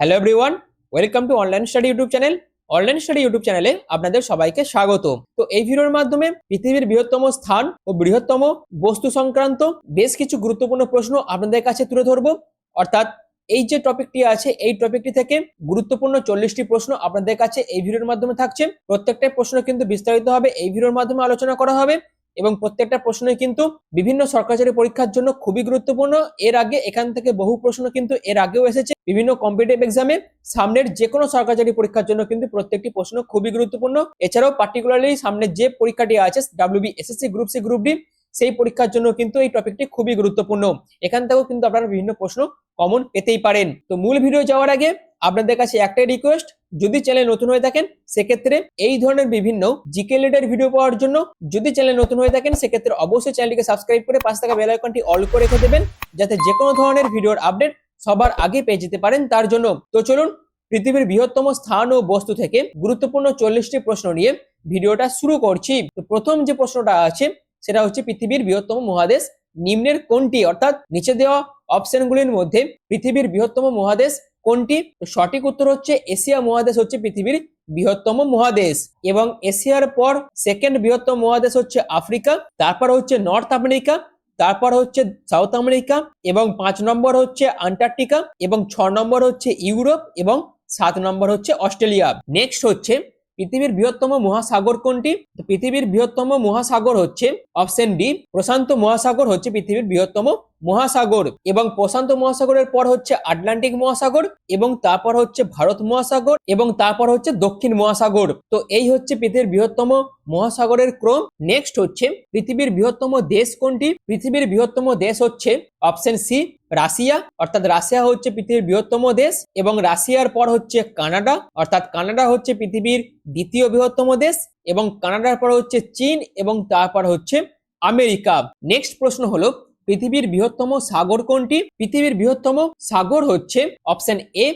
Hello everyone welcome to online study YouTube channel online study YouTube চ্যানেলে আপনাদের সবাইকে স্বাগত তো এই ভিডিওর মাধ্যমে পৃথিবীর বৃহত্তম স্থান ও বৃহত্তম বস্তু সংক্রান্ত বেশ কিছু গুরুত্বপূর্ণ প্রশ্ন আপনাদের কাছে তুলে ধরবো। অর্থাৎ এই যে টপিকটি আছে, এই টপিকটি থেকে গুরুত্বপূর্ণ চল্লিশটি প্রশ্ন আপনাদের কাছে এই ভিডিওর মাধ্যমে থাকছে। প্রত্যেকটা প্রশ্ন কিন্তু বিস্তারিত হবে এই ভিডিওর মাধ্যমে আলোচনা করা হবে। এবং প্রত্যেকটা প্রশ্নই কিন্তু বিভিন্ন সরকারি পরীক্ষার জন্য খুবই গুরুত্বপূর্ণ। এর আগে এখান থেকে বহু প্রশ্ন কিন্তু এর আগেও এসেছে। বিভিন্ন কম্পিটিভ এক্সামে সামনের যে কোনো সরকারি পরীক্ষার জন্য কিন্তু প্রত্যেকটি প্রশ্ন খুবই গুরুত্বপূর্ণ। এছাড়াও পার্টিকুলারলি সামনে যে পরীক্ষাটি আছে WB SSC group C group D সেই পরীক্ষার জন্য কিন্তু এই টপিকটি খুবই গুরুত্বপূর্ণ। এখান থেকেও কিন্তু আপনারা বিভিন্ন প্রশ্ন কমন পেতেই পারেন। তো মূল ভিডিও যাওয়ার আগে আপনাদের কাছে একটাই রিকোয়েস্ট যদি চ্যানেল নতুন হয়ে থাকেন, সেক্ষেত্রে এই ধরনের বিভিন্ন জিকে রিলেটেড ভিডিও পাওয়ার জন্য যদি চ্যানেল নতুন হয়ে থাকেন, সেক্ষেত্রে অবশ্যই চ্যানেলটিকে সাবস্ক্রাইব করে পাশে থাকা বেল আইকনটি অল করে রেখে দেবেন, যাতে যে কোনো ধরনের ভিডিওর আপডেট সবার আগে পেয়ে যেতে পারেন তার জন্য। তো চলুন, পৃথিবীর বৃহত্তম স্থান ও বস্তু থেকে গুরুত্বপূর্ণ চল্লিশটি প্রশ্ন নিয়ে ভিডিওটা শুরু করছি। তো প্রথম যে প্রশ্নটা আছে সেটা হচ্ছে পৃথিবীর বৃহত্তম মহাদেশ। নিম্নের কোনটি? অর্থাৎ নিচে দেওয়া অপশনগুলির মধ্যে পৃথিবীর বৃহত্তম মহাদেশ কোনটি? সঠিক উত্তর হচ্ছে এশিয়া মহাদেশ হচ্ছে পৃথিবীর বৃহত্তম মহাদেশ। এবং এশিয়ার পর সেকেন্ড বৃহত্তম মহাদেশ হচ্ছে আফ্রিকা, তারপর হচ্ছে নর্থ আমেরিকা তারপর হচ্ছে সাউথ আমেরিকা এবং পাঁচ নম্বর হচ্ছে আন্টার্কটিকা এবং ছ নম্বর হচ্ছে ইউরোপ, এবং সাত নম্বর হচ্ছে অস্ট্রেলিয়া। নেক্সট হচ্ছে পৃথিবীর বৃহত্তম মহাসাগর কোনটি? পৃথিবীর বৃহত্তম মহাসাগর হচ্ছে অপশন ডি, প্রশান্ত মহাসাগর হচ্ছে পৃথিবীর বৃহত্তম মহাসাগর এবং প্রশান্ত মহাসাগরের পর হচ্ছে আটলান্টিক মহাসাগর এবং তারপর হচ্ছে ভারত মহাসাগর এবং তারপর হচ্ছে দক্ষিণ মহাসাগর। তো এই হচ্ছে পৃথিবীর বৃহত্তম মহাসাগরের ক্রম। নেক্সট হচ্ছে পৃথিবীর বৃহত্তম দেশ কোনটি? পৃথিবীর বৃহত্তম দেশ হচ্ছে অপশন সি, রাশিয়া। অর্থাৎ রাশিয়া হচ্ছে পৃথিবীর বৃহত্তম দেশ এবং রাশিয়ার পর হচ্ছে কানাডা। অর্থাৎ কানাডা হচ্ছে পৃথিবীর দ্বিতীয় বৃহত্তম দেশ এবং কানাডার পর হচ্ছে চীন এবং তারপর হচ্ছে আমেরিকা। নেক্সট প্রশ্ন হলো পৃথিবীর বৃহত্তম সাগর কোনটি? পৃথিবীর বৃহত্তম সাগর হচ্ছে অপশন এ,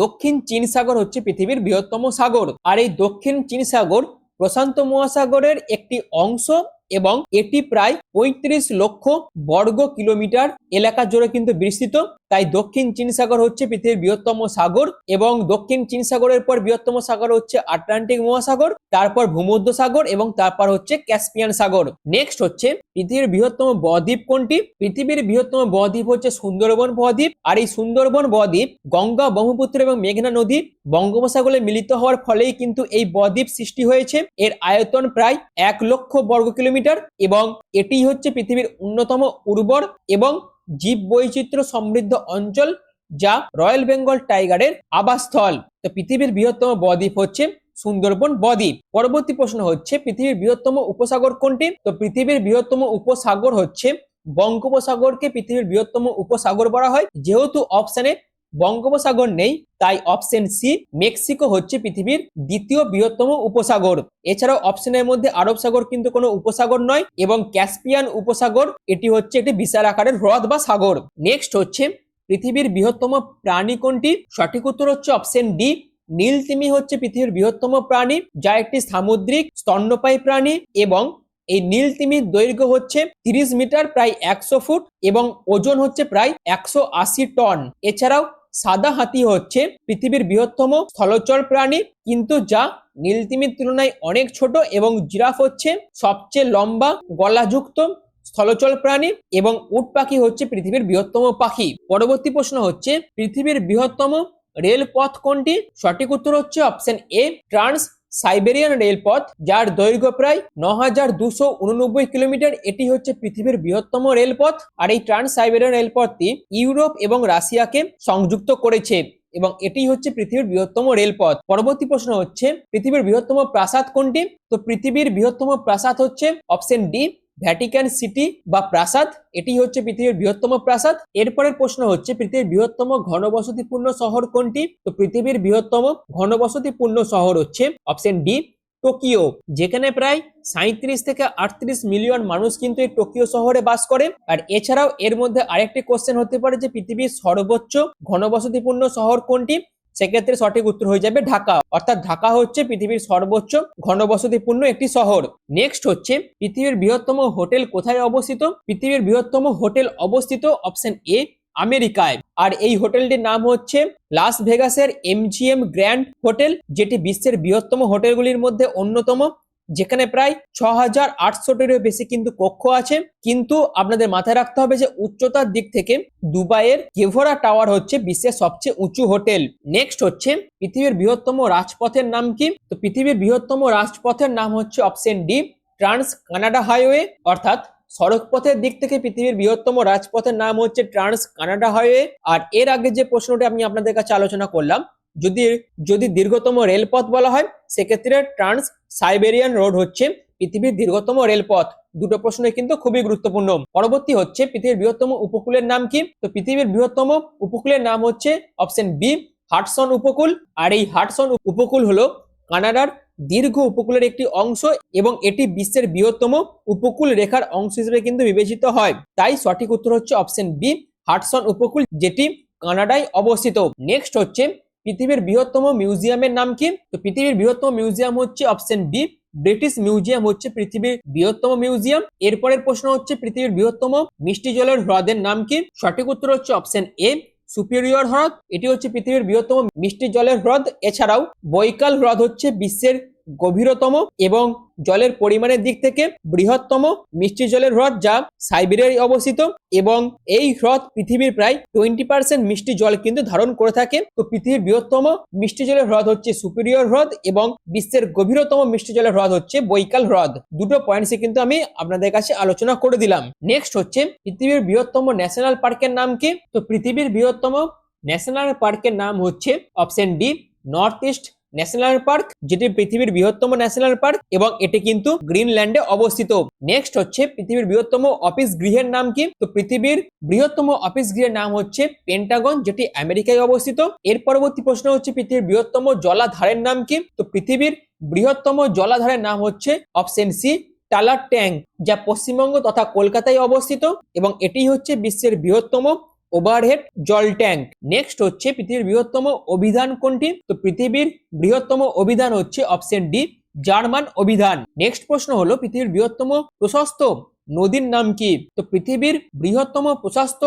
দক্ষিণ চীন সাগর হচ্ছে পৃথিবীর বৃহত্তম সাগর। আর এই দক্ষিণ চীন সাগর প্রশান্ত মহাসাগরের একটি অংশ এবং এটি প্রায় পঁয়ত্রিশ লক্ষ বর্গ কিলোমিটার এলাকা জুড়ে কিন্তু বিস্তৃত। তাই দক্ষিণ চীন সাগর হচ্ছে পৃথিবীর বৃহত্তম সাগর এবং দক্ষিণ চীন সাগরের পর বৃহত্তম সাগর হচ্ছে আটলান্টিক মহাসাগর, তারপর ভূমধ্য সাগর এবং তারপর হচ্ছে ক্যাসপিয়ান সাগর। নেক্সট হচ্ছে পৃথিবীর বৃহত্তম বদ্বীপ কোনটি? পৃথিবীর বৃহত্তম বদ্বীপ হচ্ছে সুন্দরবন বদ্বীপ আর এই সুন্দরবন বদ্বীপ গঙ্গা, ব্রহ্মপুত্র এবং মেঘনা নদী বঙ্গোপসাগরে মিলিত হওয়ার ফলেই কিন্তু এই বদ্বীপ সৃষ্টি হয়েছে। এর আয়তন প্রায় এক লক্ষ বর্গ কিলোমিটার এবং এটি হচ্ছে পৃথিবীর অন্যতম উর্বর এবং জীব বৈচিত্র্য সমৃদ্ধ অঞ্চল যা রয়্যাল বেঙ্গল টাইগারের আবাসস্থল। তো পৃথিবীর বৃহত্তম বদ্বীপ হচ্ছে সুন্দরবন বদ্বীপ। পরবর্তী প্রশ্ন হচ্ছে, পৃথিবীর বৃহত্তম উপসাগর কোনটি? তো পৃথিবীর বৃহত্তম উপসাগর হচ্ছে বঙ্গোপসাগরকে পৃথিবীর বৃহত্তম উপসাগর বলা হয়। যেহেতু অপশনে বঙ্গোপসাগর নেই, তাই অপশন সি, মেক্সিকো হচ্ছে পৃথিবীর দ্বিতীয় বৃহত্তম উপসাগর। এছাড়াও অপশনের মধ্যে আরব সাগর কিন্তু কোনো উপসাগর নয় এবং ক্যাসপিয়ান উপসাগর, এটি হচ্ছে একটি বিশাল আকারের হ্রদ বা সাগর। নেক্সট হচ্ছে পৃথিবীর বৃহত্তম প্রাণী কোনটি? সঠিক উত্তর হচ্ছে অপশন ডি নীল তিমি হচ্ছে পৃথিবীর বৃহত্তম প্রাণী, যা একটি সামুদ্রিক স্তন্যপায়ী প্রাণী এবং এই নীল তিমির দৈর্ঘ্য হচ্ছে তিরিশ মিটার, প্রায় একশো ফুট এবং ওজন হচ্ছে প্রায় একশো আশি টন। এছাড়াও সাদা হাতি হচ্ছে পৃথিবীর বৃহত্তম স্থলচর প্রাণী, কিন্তু যা নীলতিমির তুলনায় অনেক ছোট এবং জিরাফ হচ্ছে সবচেয়ে লম্বা, গলাযুক্ত স্থলচল প্রাণী এবং উট পাখি হচ্ছে পৃথিবীর বৃহত্তম পাখি। পরবর্তী প্রশ্ন হচ্ছে, পৃথিবীর বৃহত্তম রেলপথ কোনটি? সঠিক উত্তর হচ্ছে অপশন এ, ট্রান্স সাইবেরিয়ান রেলপথ, যার দৈর্ঘ্য প্রায় ন হাজার দুশো উননব্বই কিলোমিটার। এটি হচ্ছে পৃথিবীর বৃহত্তম রেলপথ আর এই ট্রান্স সাইবেরিয়ান রেলপথটি ইউরোপ এবং রাশিয়াকে সংযুক্ত করেছে এবং এটি হচ্ছে পৃথিবীর বৃহত্তম রেলপথ। পরবর্তী প্রশ্ন হচ্ছে, পৃথিবীর বৃহত্তম প্রাসাদ কোনটি? তো পৃথিবীর বৃহত্তম প্রাসাদ হচ্ছে অপশন ডি ভ্যাটিকান সিটি বা প্রাসাদ, এটি হচ্ছে পৃথিবীর বৃহত্তম প্রাসাদ। এরপরের প্রশ্ন হচ্ছে, পৃথিবীর বৃহত্তম ঘনবসতিপূর্ণ শহর কোনটি? তো পৃথিবীর বৃহত্তম ঘনবসতিপূর্ণ শহর হচ্ছে অপশন ডি, টোকিও, যেখানে প্রায় সাঁত্রিশ থেকে আটত্রিশ মিলিয়ন মানুষ কিন্তু এই টোকিও শহরে বাস করে। আর এছাড়াও এর মধ্যে আরেকটি কোশ্চেন হতে পারে যে, পৃথিবীর সর্বোচ্চ ঘনবসতিপূর্ণ শহর কোনটি? সেক্ষেত্রে সঠিক উত্তর হয়ে যাবে ঢাকা। অর্থাৎ ঢাকা হচ্ছে পৃথিবীর সর্বোচ্চ ঘনবসতিপূর্ণ একটি শহর। নেক্সট হচ্ছে পৃথিবীর বৃহত্তম হোটেল কোথায় অবস্থিত? পৃথিবীর বৃহত্তম হোটেল অবস্থিত অপশন এ, আমেরিকায়। আর এই হোটেলটির নাম হচ্ছে লাস ভেগাসের এমজিএম গ্র্যান্ড হোটেল, যেটি বিশ্বের বৃহত্তম হোটেলগুলির মধ্যে অন্যতম। যেখানে প্রায় ছ হাজার আটশোটিরও বেশি কিন্তু কক্ষ আছে। কিন্তু আপনাদের মাথায় রাখতে হবে যে উচ্চতার দিক থেকে দুবাইয়ের কেভরা টাওয়ার হচ্ছে বিশ্বের সবচেয়ে উঁচু হোটেল। নেক্সট হচ্ছে পৃথিবীর বৃহত্তম রাজপথের নাম কি? তো পৃথিবীর বৃহত্তম রাজপথের নাম হচ্ছে option D, trans Canada highway. অর্থাৎ সড়কপথের দিক থেকে পৃথিবীর বৃহত্তম রাজপথের নাম হচ্ছে ট্রান্স কানাডা হাইওয়ে। আর এর আগে যে প্রশ্নটি আমি আপনাদের কাছে আলোচনা করলাম যদি যদি দীর্ঘতম রেলপথ বলা হয়, সেক্ষেত্রে ট্রান্স সাইবেরিয়ান রোড হচ্ছে পৃথিবীর দীর্ঘতম রেলপথ। দুটো প্রশ্নই কিন্তু খুবই গুরুত্বপূর্ণ। পরবর্তী হচ্ছে পৃথিবীর বৃহত্তম উপকূলের নাম কি? তো পৃথিবীর বৃহত্তম উপকূলের নাম হচ্ছে অপশন বি, হাটসন উপকূল। আর এই হাটসন উপকূল হলো কানাডার দীর্ঘ উপকূলের একটি অংশ এবং এটি বিশ্বের বৃহত্তম উপকূল রেখার অংশ হিসেবে কিন্তু বিবেচিত হয়। তাই সঠিক উত্তর হচ্ছে অপশন বি, হাটসন উপকূল, যেটি কানাডায় অবস্থিত। নেক্সট হচ্ছে পৃথিবীর বৃহত্তম মিউজিয়ামের নাম কি? তো পৃথিবীর বৃহত্তম মিউজিয়াম হচ্ছে অপশন বি, ব্রিটিশ মিউজিয়াম হচ্ছে পৃথিবীর বৃহত্তম মিউজিয়াম। এরপরের প্রশ্ন হচ্ছে পৃথিবীর বৃহত্তম মিষ্টি জলের হ্রদের নাম কি? সঠিক উত্তর হচ্ছে অপশন এ, সুপিরিয়র হ্রদ। এটি হচ্ছে পৃথিবীর বৃহত্তম মিষ্টি জলের হ্রদ। এছাড়াও বৈকাল হ্রদ হচ্ছে বিশ্বের গভীরতম এবং জলের পরিমাণের দিক থেকে বৃহত্তম মিষ্টি জলের হ্রদ যা সাইবেরিয়ায় অবস্থিত এবং এই হ্রদ পৃথিবীর প্রায় টোয়েন্টি পার্সেন্ট মিষ্টি জল কিন্তু ধারণ করে থাকে। তো পৃথিবীর বৃহত্তম মিষ্টি জলের হ্রদ হচ্ছে সুপিরিয়র হ্রদ এবং বিশ্বের গভীরতম মিষ্টি জলের হ্রদ হচ্ছে বৈকাল হ্রদ। দুটো পয়েন্টসে কিন্তু আমি আপনাদের কাছে আলোচনা করে দিলাম। নেক্সট হচ্ছে পৃথিবীর বৃহত্তম ন্যাশনাল পার্কের নাম কি? তো পৃথিবীর বৃহত্তম ন্যাশনাল পার্কের নাম হচ্ছে option D north east national park, যেটি পৃথিবীর বৃহত্তম ন্যাশনাল পার্ক এবং এটি কিন্তু গ্রিনল্যান্ডে অবস্থিত। নেক্সট হচ্ছে পৃথিবীর বৃহত্তম অফিস গৃহের নাম কি? তো পৃথিবীর বৃহত্তম অফিস গৃহের নাম হচ্ছে পেন্টাগন, যেটি আমেরিকায় অবস্থিত। এর পরবর্তী প্রশ্ন হচ্ছে পৃথিবীর বৃহত্তম জলাধারের নাম কি? তো পৃথিবীর বৃহত্তম জলাধারের নাম হচ্ছে অপশন সি টালার ট্যাঙ্ক, যা পশ্চিমবঙ্গ তথা কলকাতায় অবস্থিত এবং এটি হচ্ছে বিশ্বের বৃহত্তম ওভারহেড জল ট্যাঙ্ক। নেক্সট হচ্ছে পৃথিবীর বৃহত্তম অভিধান কোনটি? তো পৃথিবীর বৃহত্তম অভিধান হচ্ছে অপশন ডি, জার্মান অভিধান। নেক্সট প্রশ্ন হলো, পৃথিবীর বৃহত্তম প্রশস্ত নদীর নাম কি? তো পৃথিবীর বৃহত্তম প্রশস্ত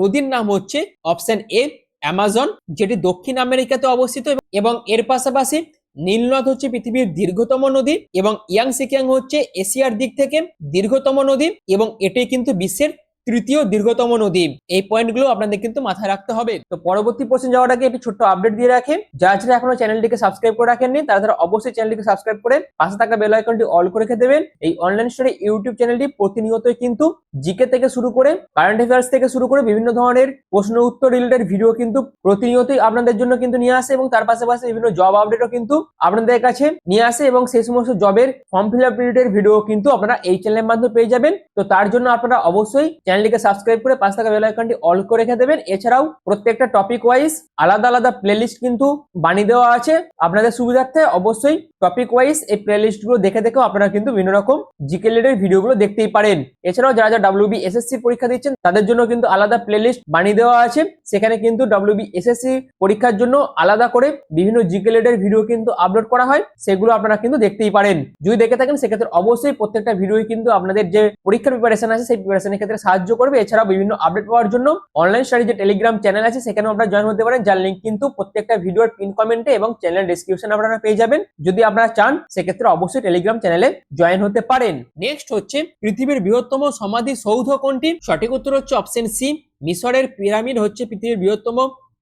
নদীর নাম হচ্ছে অপশন এ, অ্যামাজন, যেটি দক্ষিণ আমেরিকাতে অবস্থিত এবং এর পাশাপাশি নীলনদ হচ্ছে পৃথিবীর দীর্ঘতম নদী এবং ইয়াংসিকিয়াং হচ্ছে এশিয়ার দিক থেকে দীর্ঘতম নদী এবং এটি কিন্তু বিশ্বের তৃতীয় দীর্ঘতম নদী। এই পয়েন্টগুলো আপনাদের কিন্তু মাথায় রাখতে হবে। তো পরবর্তী প্রশ্ন যাওয়ার আগে একটি ছোট্ট আপডেট দিয়ে রাখেন যারা যারা এখনও চ্যানেলটিকে সাবস্ক্রাইব করে রাখেননি, তারা তারা অবশ্যই চ্যানেলটিকে সাবস্ক্রাইব করে পাশে থাকা বেল আইকনটি অল করে রেখে দেবেন। এই অনলাইন স্টোরে ইউটিউব চ্যানেলটি প্রতিনিয়তই কিন্তু জিকে থেকে শুরু করে কারেন্ট অ্যাফেয়ার্স থেকে শুরু করে বিভিন্ন ধরনের প্রশ্ন উত্তর রিলেটেড ভিডিও কিন্তু প্রতিনিয়তই আপনাদের জন্য কিন্তু নিয়ে আসে এবং তার পাশাপাশি বিভিন্ন জব আপডেটও কিন্তু আপনাদের কাছে নিয়ে আসে এবং সেই সমস্ত জবের form fill up related video কিন্তু আপনারা এই চ্যানেলের মাধ্যমে পেয়ে যাবেন। তো তার জন্য আপনারা অবশ্যই চ্যানেলটিকে সাবস্ক্রাইব করে পাশে থাকা বেল আইকনটি অল করে রেখে দেবেন। এছাড়াও প্রত্যেকটা টপিক ওয়াইজ আলাদা আলাদা প্লেলিস্ট কিন্তু বানিয়ে দেওয়া আছে। আপনাদের সুবিধার্থে অবশ্যই টপিক ওয়াইজ এই প্লেলিস্টগুলো দেখে দেখেও আপনারা কিন্তু বিভিন্ন রকম জিকে রিলেটেড ভিডিওগুলো দেখতেই পারেন। এছাড়াও যারা যারা ডাব্লিউবি এসএসসি পরীক্ষা দিচ্ছেন, তাদের জন্য কিন্তু আলাদা প্লেলিস্ট বানিয়ে দেওয়া আছে। সেখানে কিন্তু ডাব্লিউবি এসএসসি পরীক্ষার জন্য আলাদা করে বিভিন্ন জিকে রিলেটেড ভিডিও কিন্তু আপলোড করা হয়। সেগুলো আপনারা কিন্তু দেখতেই পারেন। যদি দেখে থাকেন, সেক্ষেত্রে অবশ্যই প্রত্যেকটা ভিডিওই কিন্তু আপনাদের যে পরীক্ষার প্রিপারেশন আছে, সেই প্রিপারেশনের ক্ষেত্রে সাহায্য করবে। এছাড়াও বিভিন্ন আপডেট পাওয়ার জন্য অনলাইন স্টাডি যে টেলিগ্রাম চ্যানেল আছে, সেখানেও আপনারা জয়েন হতে পারেন, যার লিঙ্ক কিন্তু প্রত্যেকটা ভিডিওর পিন কমেন্টে এবং চ্যানেল ডিসক্রিপশন আপনারা পেয়ে যাবেন। যদি আপনারা চান, সেক্ষেত্রে অবশ্যই টেলিগ্রাম চ্যানেলে জয়েন হতে পারেন। নেক্সট হচ্ছে, পৃথিবীর বৃহত্তম সমাধি সৌধ কোনটি? সঠিক উত্তর হচ্ছে অপশন সি মিশরের পিরামিড হচ্ছে পৃথিবীর বৃহত্তম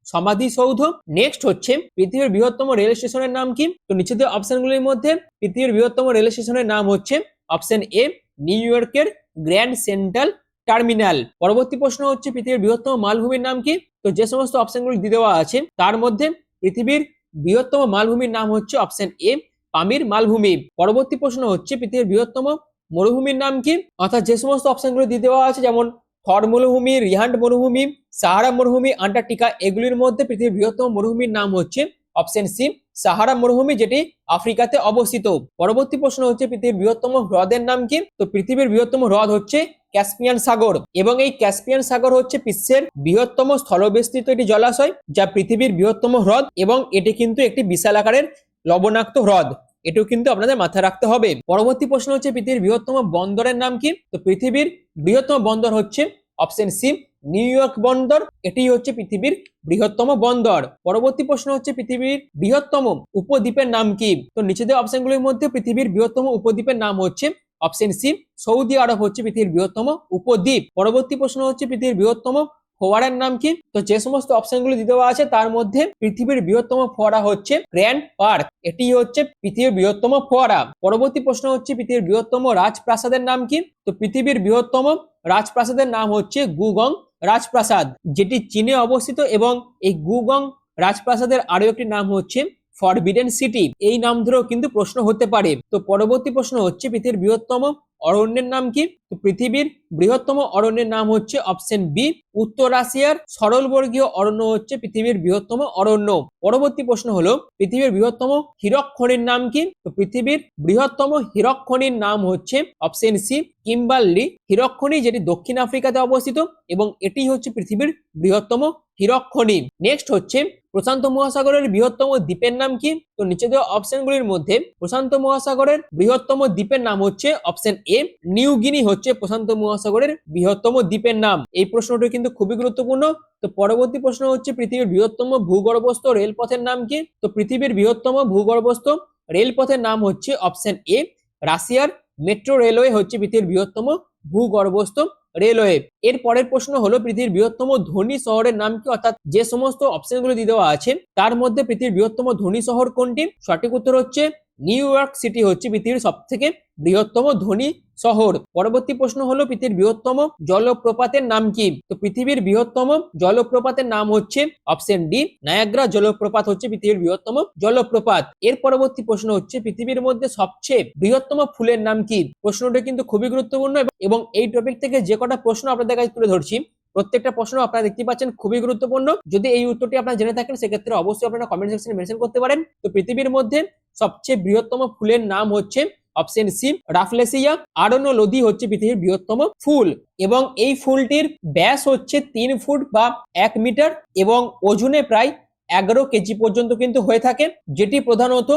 সমাধিসৌধ নেক্সট হচ্ছে, পৃথিবীর বৃহত্তম রেল স্টেশনের নাম কি? তো নিচে দেওয়া অপশনগুলির মধ্যে পৃথিবীর বৃহত্তম রেল স্টেশনের নাম হচ্ছে অপশন এ নিউ ইয়র্কের গ্র্যান্ড সেন্ট্রাল টার্মিনাল পরবর্তী প্রশ্ন হচ্ছে, পৃথিবীর বৃহত্তম মালভূমির নাম কি? তো যে সমস্ত অপশনগুলি দিয়ে দেওয়া আছে, তার মধ্যে পৃথিবীর বৃহত্তম মালভূমির নাম হচ্ছে অপশন এ পামির মালভূমি। পরবর্তী প্রশ্ন হচ্ছে, পৃথিবীর বৃহত্তম মরুভূমির নাম কি? অর্থাৎ যে সমস্ত অপশনগুলো দিয়ে দেওয়া আছে, যেমন থর মরুভূমি, রিহান্ড মরুভূমি, সাহারা মরুভূমি, আন্টার্কটিকা, এগুলির মধ্যে পৃথিবীর বৃহত্তম মরুভূমির নাম হচ্ছে অপশন সি সাহারা মরুভূমি যেটি আফ্রিকাতে অবস্থিত। পরবর্তী প্রশ্ন হচ্ছে, পৃথিবীর বৃহত্তম হ্রদের নাম কি? তো পৃথিবীর বৃহত্তম হ্রদ হচ্ছে ক্যাসপিয়ান সাগর এবং এই ক্যাসপিয়ান সাগর হচ্ছে বিশ্বের বৃহত্তম স্থলবেষ্টিত একটি জলাশয়, যা পৃথিবীর বৃহত্তম হ্রদ এবং এটি কিন্তু একটি বিশাল আকারের লবণাক্ত হ্রদ। এটাও কিন্তু আপনাদের মাথায় রাখতে হবে। পরবর্তী প্রশ্ন হচ্ছে, পৃথিবীর বৃহত্তম বন্দরের নাম কি? তো পৃথিবীর বৃহত্তম বন্দর হচ্ছে অপশন সি নিউ ইয়র্ক বন্দর এটি হচ্ছে পৃথিবীর বৃহত্তম বন্দর। পরবর্তী প্রশ্ন হচ্ছে পৃথিবীর বৃহত্তম উপদ্বীপের নাম কি? তো নিচে দেওয়া অপশনগুলির মধ্যে পৃথিবীর বৃহত্তম উপদ্বীপের নাম হচ্ছে অপশন সি, সৌদি আরব হচ্ছে পৃথিবীর বৃহত্তম উপদ্বীপ। পরবর্তী প্রশ্ন হচ্ছে পৃথিবীর বৃহত্তম ফোয়ারার নাম কি? তো যে সমস্ত অপশনগুলি দেওয়া আছে, তার মধ্যে পৃথিবীর বৃহত্তম ফোয়ারা হচ্ছে গ্র্যান্ড পার্ক। এটি হচ্ছে পৃথিবীর বৃহত্তম ফোয়ারা। পরবর্তী প্রশ্ন হচ্ছে পৃথিবীর বৃহত্তম রাজপ্রাসাদের নাম কি? তো পৃথিবীর বৃহত্তম রাজপ্রাসাদের নাম হচ্ছে গুগং। রাজপ্রাসাদ যেটি চীনে অবস্থিত এবং এই গুগং রাজপ্রাসাদের আরও একটি নাম হচ্ছে ফরবিডেন সিটি এই নাম ধরেও কিন্তু প্রশ্ন হতে পারে। তো পরবর্তী প্রশ্ন হচ্ছে পৃথিবীর বৃহত্তম অরণ্যের নাম কি? পৃথিবীর বৃহত্তম অরণ্যের নাম হচ্ছে অপশন বি উত্তর রাশিয়ার সরলবর্গীয় অরণ্য হচ্ছে পৃথিবীর বৃহত্তম অরণ্য। পরবর্তী প্রশ্ন হলো, পৃথিবীর বৃহত্তম হীরক খনির নাম কি? তো পৃথিবীর বৃহত্তম হীরক খনির নাম হচ্ছে অপশন সি কিম্বার্লি হীরক খনি যেটি দক্ষিণ আফ্রিকাতে অবস্থিত, এবং এটি হচ্ছে পৃথিবীর বৃহত্তম হীরক খনি নেক্সট হচ্ছে প্রশান্ত মহাসাগরের বৃহত্তম দ্বীপের নাম কি? তো নিচে দেওয়া অপশনগুলির মধ্যে প্রশান্ত মহাসাগরের বৃহত্তম দ্বীপের নাম হচ্ছে অপশন এ, নিউ গিনি হচ্ছে প্রশান্ত মহাসাগরের বৃহত্তম দ্বীপের নাম। এই প্রশ্নটি কিন্তু খুবই গুরুত্বপূর্ণ। তো পরবর্তী প্রশ্ন হচ্ছে পৃথিবীর বৃহত্তম ভূগর্ভস্থ রেলপথের নাম কি? তো পৃথিবীর বৃহত্তম ভূগর্ভস্থ রেলপথের নাম হচ্ছে অপশন এ। রাশিয়ার মেট্রো রেলওয়ে হচ্ছে পৃথিবীর বৃহত্তম ভূগর্ভস্থ রেলওয়ে। এর পরের প্রশ্ন হলো, পৃথিবীর বৃহত্তম ধনী শহরের নাম কি? অর্থাৎ যে সমস্ত অপশনগুলো দিয়ে দেওয়া আছে, তার মধ্যে পৃথিবীর বৃহত্তম ধনী শহর কোনটি? সঠিক উত্তর হচ্ছে নিউ ইয়র্ক সিটি হচ্ছে পৃথিবীর সব থেকে বৃহত্তম ধনী শহর। পরবর্তী প্রশ্ন হলো, পৃথিবীর বৃহত্তম জলপ্রপাতের নাম কি? তো পৃথিবীর বৃহত্তম জলপ্রপাতের নাম হচ্ছে অপশন ডি, নায়াগ্রা জলপ্রপাত হচ্ছে পৃথিবীর বৃহত্তম জলপ্রপাত। এর পরবর্তী প্রশ্ন হচ্ছে, পৃথিবীর মধ্যে সবচেয়ে বৃহত্তম ফুলের নাম কি? প্রশ্নটি কিন্তু খুবই গুরুত্বপূর্ণ এবং এই টপিক থেকে যে কটা প্রশ্ন আপনাদের কাছে তুলে ধরছি প্রত্যেকটা প্রশ্ন আপনারা দেখতে পাচ্ছেন, খুবই গুরুত্বপূর্ণ। যদি এই উত্তরটি আপনারা জেনে থাকেন, সেক্ষেত্রে অবশ্যই আপনারা কমেন্ট সেকশনে মেনশন করতে পারেন। তো পৃথিবীর মধ্যে সবচেয়ে বৃহত্তম ফুলের নাম হচ্ছে অপশন সি রাফলেসিয়া। আরনো লদি হচ্ছে পৃথিবীর বৃহত্তম ফুল এবং এই ফুলটির ব্যাস হচ্ছে তিন ফুট বা এক মিটার এবং ওজনে প্রায় এগারো কেজি পর্যন্ত কিন্তু হয়ে থাকে, যেটি প্রধানত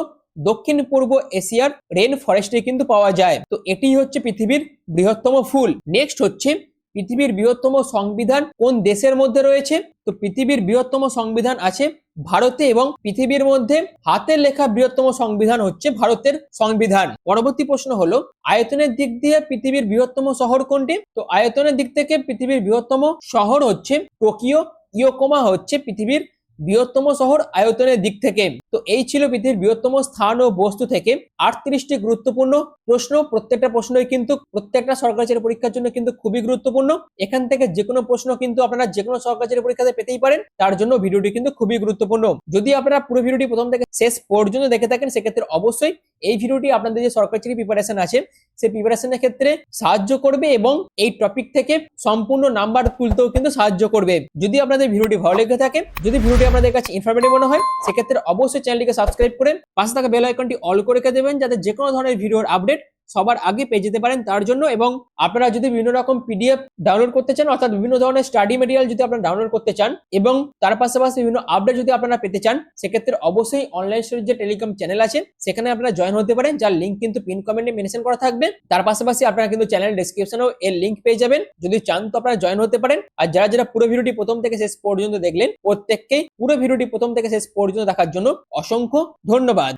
দক্ষিণ পূর্ব এশিয়ার রেন ফরেস্টে কিন্তু পাওয়া যায়। তো এটি হচ্ছে পৃথিবীর বৃহত্তম ফুল। নেক্সট হচ্ছে পৃথিবীর বৃহত্তম সংবিধান কোন দেশের মধ্যে রয়েছে? তো পৃথিবীর বৃহত্তম সংবিধান আছে ভারতে এবং পৃথিবীর মধ্যে হাতের লেখা বৃহত্তম সংবিধান হচ্ছে ভারতের সংবিধান। পরবর্তী প্রশ্ন হলো, আয়তনের দিক দিয়ে পৃথিবীর বৃহত্তম শহর কোনটি? তো আয়তনের দিক থেকে পৃথিবীর বৃহত্তম শহর হচ্ছে টোকিও, ইয়োকোমা হচ্ছে পৃথিবীর বৃহত্তম শহর আয়তনের দিক থেকে। তো এই ছিল পৃথিবীর বৃহত্তম স্থান ও বস্তু থেকে। আটত্রিশটি গুরুত্বপূর্ণ প্রশ্ন, প্রত্যেকটা প্রশ্নই কিন্তু, প্রত্যেকটা সরকারি পরীক্ষার জন্য কিন্তু খুবই গুরুত্বপূর্ণ। এখান থেকে যে কোনো প্রশ্ন কিন্তু আপনারা যে কোনো সরকারি পরীক্ষাতে পেতেই পারেন, তার জন্য ভিডিওটি কিন্তু খুবই গুরুত্বপূর্ণ। যদি আপনারা পুরো ভিডিওটি প্রথম থেকে শেষ পর্যন্ত দেখে থাকেন, সেক্ষেত্রে অবশ্যই এই ভিডিওটি আপনাদের যে সরকারি চাকরি প্রিপারেশন আছে, সেই প্রিপারেশনের ক্ষেত্রে সাহায্য করবে এবং এই টপিক থেকে সম্পূর্ণ নাম্বার তুলতেও কিন্তু সাহায্য করবে। যদি আপনাদের ভিডিওটি ভালো লেগে থাকে, যদি ভিডিওটি আপনাদের কাছে ইনফরমেটিভ মনে হয়, সেক্ষেত্রে অবশ্যই চ্যানেলটিকে সাবস্ক্রাইব করেন পাশে থাকা বেল আইকনটি অল করে দেবেন, যাতে যে কোনো ধরনের ভিডিওর আপডেট সবার আগে পেয়ে যেতে পারেন তার জন্য এবং আপনারা যদি বিভিন্ন রকম পিডিএফ ডাউনলোড করতে চান, অর্থাৎ বিভিন্ন ধরনের স্টাডি মেটেরিয়াল যদি আপনারা ডাউনলোড করতে চান এবং তার পাশাপাশি বিভিন্ন আপডেট যদি আপনারা পেতে চান, সেক্ষেত্রে অবশ্যই অনলাইন স্টোরের যে টেলিগ্রাম চ্যানেল আছে, সেখানে আপনারা জয়েন হতে পারেন, যার লিঙ্ক কিন্তু পিন কমেন্টে মেনশন করা থাকবে। তার পাশাপাশি আপনারা কিন্তু চ্যানেল ডিসক্রিপশনেও এর লিঙ্ক পেয়ে যাবেন। যদি চান তো আপনারা জয়েন হতে পারেন। আর যারা যারা পুরো ভিডিওটি প্রথম থেকে শেষ পর্যন্ত দেখলেন, প্রত্যেককেই পুরো ভিডিওটি প্রথম থেকে শেষ পর্যন্ত দেখার জন্য অসংখ্য ধন্যবাদ।